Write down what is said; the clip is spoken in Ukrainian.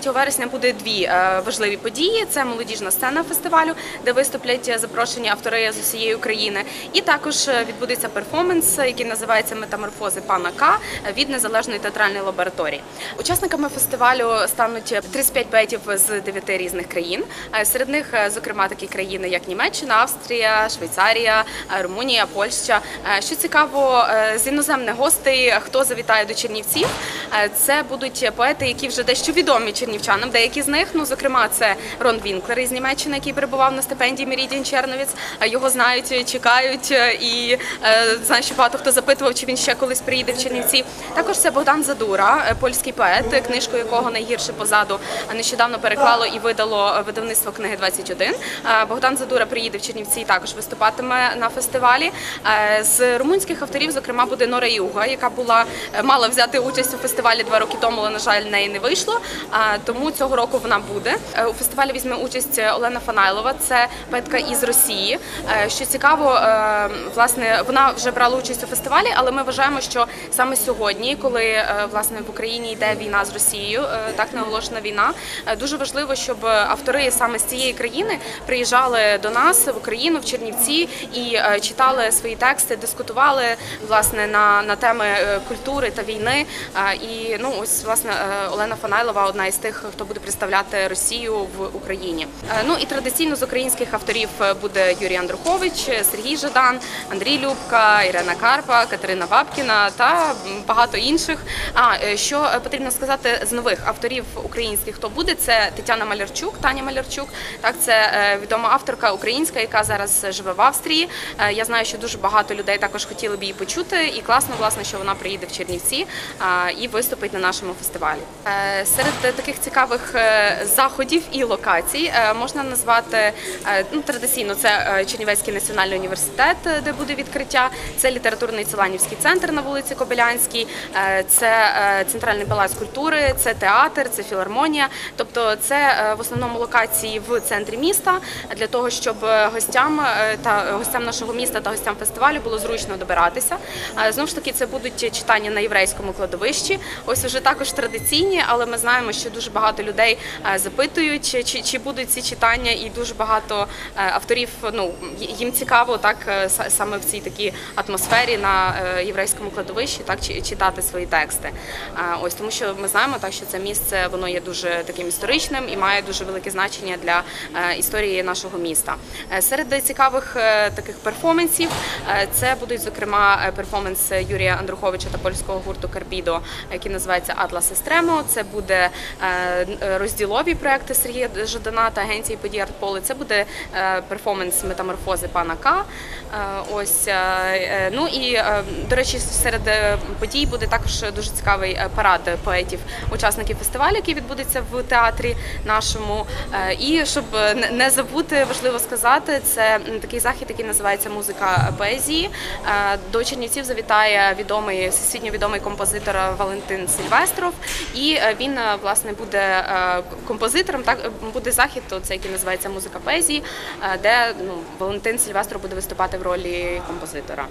3 вересня буде дві е, важливі події: це молодіжна сцена фестивалю, де виступлять запрошені автори з усієї України. І також е, відбудеться перформанс, який називається Метаморфози пана К від незалежної театральної лабораторії. Учасниками фестивалю стануть 35 поетів з 9 різних країн. Е, Серед них, зокрема, такі країни, як Німеччина, Австрія, Швейцарія, Румунія, Польща. Що цікаво, з іноземних гостей, хто завітає до Чернівців, це будуть поети, які вже дещо відомі чернівчанам. Деякі з них, ну зокрема, це Рон Вінклер із Німеччини, який перебував на стипендії Мерідіан Черновіц. Е, Його знають, чекають, е, і е, знаю, що багато хто запитував, чи він ще колись приїде в Чернівці. Також це Богдан Задура, е, польський поет, книжку якого найгірше позаду е, нещодавно переклало і видало видавництво книги 21. Е, Богдан Задура приїде в Чернівці і також виступатиме на фестивалі. Е, З румунських авторів, зокрема, буде Нора Юга, яка була е, мала взяти участь у фестивалі два роки тому, але на жаль, неї не вийшло. Тому цього року вона буде. Е, У фестивалі візьме участь Олена Фанайлова, це поетка із Росії. Е, Що цікаво, е, власне, вона вже брала участь у фестивалі, але ми вважаємо, що саме сьогодні, коли власне в Україні йде війна з Росією, так не оголошена війна, дуже важливо, щоб автори саме з цієї країни приїжджали до нас в Україну, в Чернівці і читали свої тексти, дискутували власне на, на теми культури та війни. І ну ось власне е, Олена Фанайлова одна із тих, хто буде представляти Росію в Україні. Е, Ну і традиційно з українських авторів е, буде Юрій Андрухович, Сергій Жадан, Андрій Любка, Ірена Карпа, Катерина Бабкіна та багато інших. А що потрібно сказати з нових авторів українських, хто буде, це Тетяна Малярчук, Таня Малярчук. Так, це відома авторка українська, яка зараз живе в Австрії. Я знаю, що дуже багато людей також хотіли б її почути, і класно, власне, що вона приїде в Чернівці і виступить на нашому фестивалі. Е, Серед таких цікавих е, заходів і локацій е, можна назвати ну, традиційно це Чернівецький національний університет, де буде відкриття. Це літературний Целанівський центр на вулиці Кобилянській, це центральний палац культури, це театр, це філармонія. Тобто, це в основному локації в центрі міста для того, щоб гостям та гостям нашого міста та гостям фестивалю було зручно добиратися. Знову ж таки, це будуть читання на єврейському кладовищі. Ось уже також традиційні, але ми знаємо, що дуже багато людей е, запитують, чи, чи, будуть ці читання, і дуже багато е, авторів. Ну їм цікаво так е, саме в цій такій атмосфері на єврейському кладовищі, так чи- читати свої тексти. Ось тому, що ми знаємо, так що це місце воно є дуже таким історичним і має дуже велике значення для історії нашого міста. Серед цікавих таких перформансів це будуть зокрема перформанс Юрія Андруховича та польського гурту Карбідо, який називається Атлас Естремо. Це буде е, розділові проекти Сергія Жадана та агенції подій Артполи. Це буде е, перформанс метаморфози пана К. Е, Ось ну і до речі, серед подій буде також дуже цікавий парад поетів, учасників фестивалю, який відбудеться в театрі нашому. І щоб не- забути, важливо сказати, це такий захід, який називається Музика поезії. До Чернівців завітає відомий всесвітньо відомий композитор Валентин Сильвестров, і е, він е, власне буде е, композитором. Так буде захід, то це який називається Музика поезії, де ну Валентин Сильвестров буде виступати в ролі композитора.